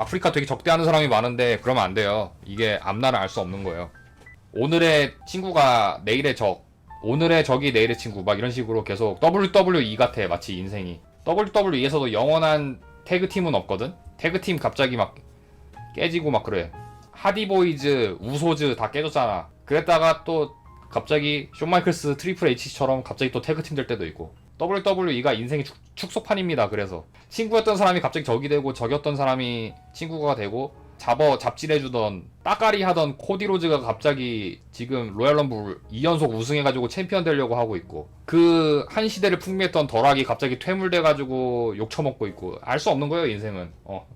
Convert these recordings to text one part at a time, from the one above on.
아프리카 되게 적대하는 사람이 많은데 그러면 안 돼요. 이게 앞날을 알 수 없는 거예요. 오늘의 친구가 내일의 적, 오늘의 적이 내일의 친구 막 이런 식으로 계속 WWE 같아 마치 인생이. WWE에서도 영원한 태그 팀은 없거든. 태그 팀 갑자기 막 깨지고 막 그래. 하디보이즈, 우소즈 다 깨졌잖아. 그랬다가 또 갑자기 쇼 마이클스, 트리플 H처럼 갑자기 또 태그 팀 될 때도 있고. WWE가 인생의 축, 축소판입니다. 그래서 친구였던 사람이 갑자기 적이 되고 적이었던 사람이 친구가 되고 잡어 잡질해주던 따까리 하던 코디로즈가 갑자기 지금 로얄럼블 2연속 우승해가지고 챔피언 되려고 하고 있고 그 한 시대를 풍미했던 덜락이 갑자기 퇴물돼가지고 욕처먹고 있고 알 수 없는 거예요 인생은 어.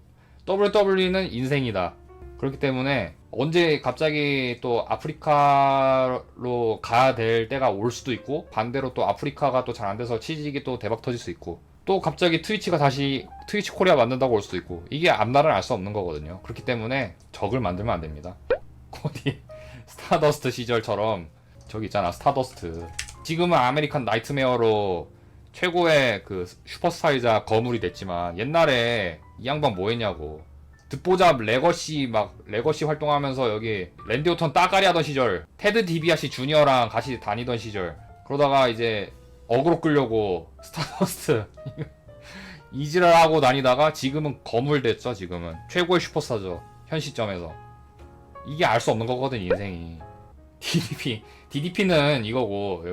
WWE는 인생이다 그렇기 때문에 언제 갑자기 또 아프리카로 가야 될 때가 올 수도 있고 반대로 또 아프리카가 또 잘 안 돼서 치직이 또 대박 터질 수 있고 또 갑자기 트위치가 다시 트위치 코리아 만든다고 올 수도 있고 이게 앞날을 알수 없는 거거든요. 그렇기 때문에 적을 만들면 안 됩니다. 코디 스타더스트 시절처럼 저기 있잖아 스타더스트. 지금은 아메리칸 나이트메어로 최고의 그 슈퍼스타이자 거물이 됐지만 옛날에 이 양반 뭐 했냐고 듣보잡 레거시 막 레거시 활동하면서 여기 랜디 오턴 따까리 하던 시절 테드 디비아시 주니어랑 같이 다니던 시절 그러다가 이제 어그로 끌려고 스타더스트 이지랄 하고 다니다가 지금은 거물 됐죠 지금은. 최고의 슈퍼스타죠 현 시점에서. 이게 알 수 없는 거거든 인생이. DDP DDP는 이거고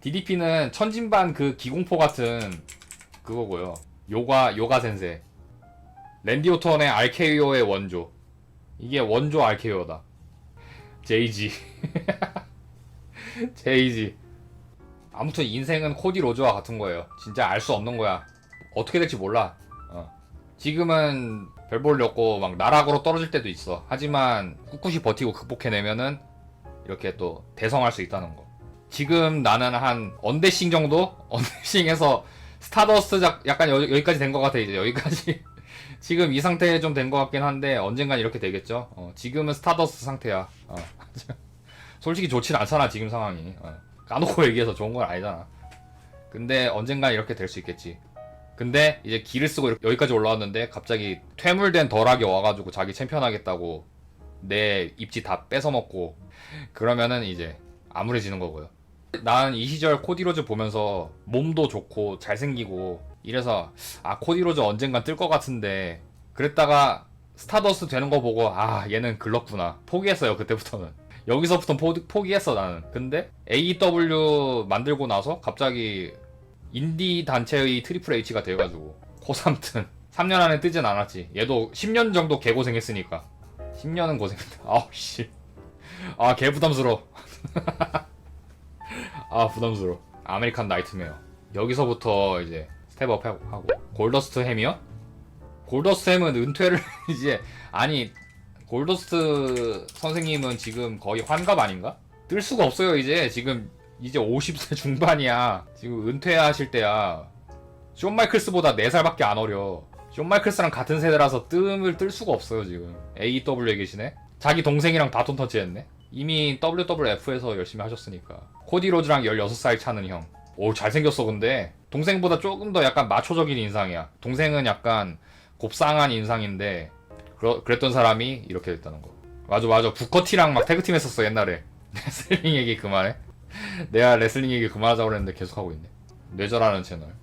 DDP는 천진반 그 기공포 같은 그거고요. 요가 요가 센세 랜디 오턴의 알케이오의 원조. 이게 원조 알케이오다. 제이지. 제이지. 아무튼 인생은 코디 로즈와 같은 거예요. 진짜 알 수 없는 거야. 어떻게 될지 몰라. 어. 지금은 별 볼일 없고 막 나락으로 떨어질 때도 있어. 하지만 꿋꿋이 버티고 극복해내면은 이렇게 또 대성할 수 있다는 거. 지금 나는 한 언데싱 정도? 언데싱에서 스타더스트 작- 약간 여, 기까지 된 것 같아 이제 여기까지 지금 이 상태에 좀된 것 같긴 한데 언젠간 이렇게 되겠죠. 어, 지금은 스타더스트 상태야. 어. 솔직히 좋진 않잖아 지금 상황이. 어. 까놓고 얘기해서 좋은 건 아니잖아. 근데 언젠간 이렇게 될 수 있겠지. 근데 이제 기를 쓰고 여기까지 올라왔는데 갑자기 퇴물된 덜하게 와가지고 자기 챔피언 하겠다고 내 입지 다 뺏어먹고 그러면은 이제 암울해지는 거고요. 난 이 시절 코디로즈 보면서 몸도 좋고 잘생기고 이래서 아 코디 로즈 언젠간 뜰 것 같은데 그랬다가 스타더스 되는 거 보고 아 얘는 글렀구나. 포기했어요 그때부터는. 여기서부터 포, 포기했어 나는. 근데 AEW 만들고 나서 갑자기 인디 단체의 트리플 H가 돼가지고 코삼튼 3년 안에 뜨진 않았지. 얘도 10년 정도 개고생했으니까. 10년은 고생했다. 아우 씨 아 개 부담스러워. 아 부담스러워. 아메리칸 나이트메어. 여기서부터 이제 스텝업 하고. 골더스트 햄이요? 골더스트 햄은 은퇴를 이제 아니 골더스트 선생님은 지금 거의 환갑 아닌가? 뜰 수가 없어요 이제. 지금 이제 50세 중반이야. 지금 은퇴하실 때야. 쇼 마이클스보다 4살밖에 안 어려. 쇼 마이클스랑 같은 세대라서 뜸을 뜰 수가 없어요 지금. AEW에 계시네? 자기 동생이랑 바톤 터치했네? 이미 WWF에서 열심히 하셨으니까. 코디 로즈랑 16살 차는 형. 오 잘생겼어 근데 동생보다 조금 더 약간 마초적인 인상이야. 동생은 약간 곱상한 인상인데 그러, 그랬던 사람이 이렇게 됐다는 거. 맞아 맞아 부커티랑 막 태그팀 했었어 옛날에. 레슬링 얘기 그만해. 내가 레슬링 얘기 그만하자고 그랬는데 계속 하고 있네. 뇌절하는 채널.